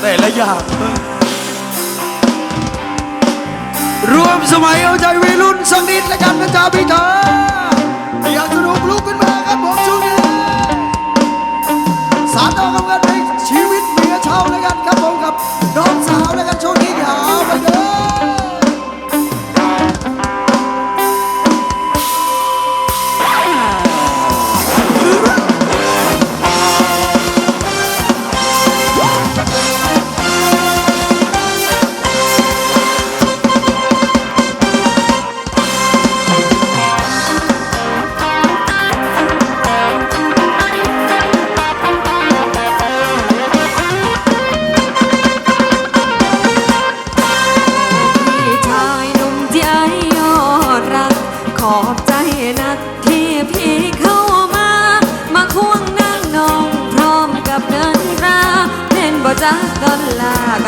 แต่ละอย่างรวมสมัยเอาใจวัยรุ่นสักนิดละกันนะจ๊ะพี่เธออยากสนุกลุกขึ้นมา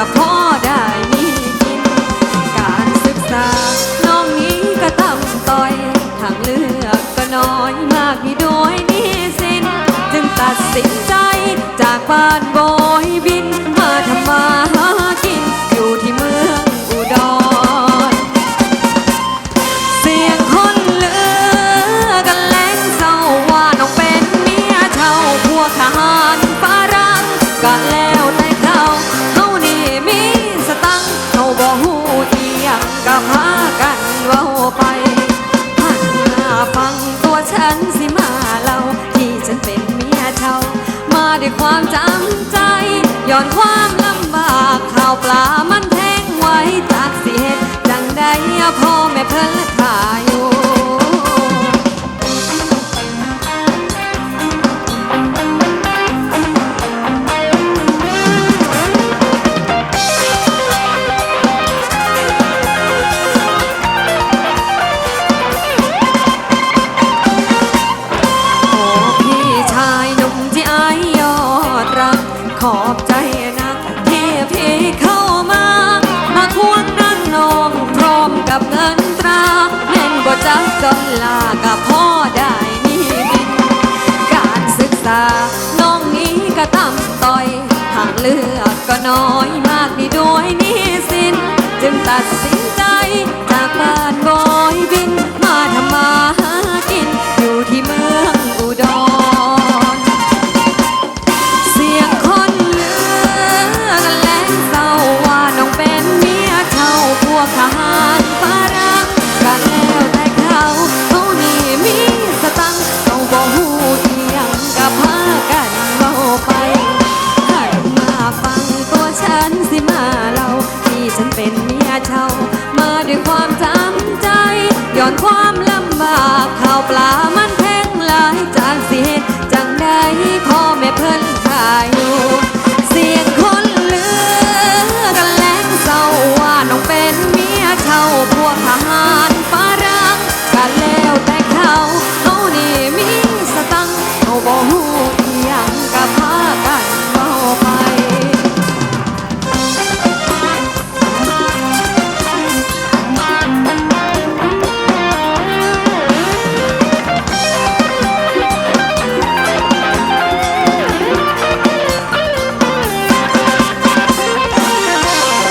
กับพ่อได้มีกิน การศึกษา น้องนี้ก็ต่ำต้อย ทางเลือกก็น้อยมากมีโดยนี้สิน จึงตัดสินใจจากบ้านโบ ฉันสิมาเล่าที่ฉันเป็นเมียเท่า มาด้วยความจำใจย้อนความลำบากข่าวปลามันแทงไว้จากสิเหตุจังใดพ่อแม่เพิ่น ขอบใจนักที่พี่เข้ามา มาควงนั่งนองพร้อมกับเงินตราเล่นบ่จักดอลลากับพ่อได้มีบินการศึกษา น้องนี้ก็ต่ำต้อย ทางเลือกก็น้อยมากนี่ด้วยนี้สิน จึงตัดสินใจันสิมาเราที่ฉันเป็นเมียเช่ามาด้วยความจำใจย้อนความลำบากข้าวปลามันแพงหลายจากสิเหตุจังใดพ่อแม่เพิ่นขายอยู่เสียงคนเลือกันแลงเศร้าว่าน้องเป็นเมียเช่าพวกทหารฝรั่งกันแล้วแต่เขาเขานี่มีสตังเขาบอก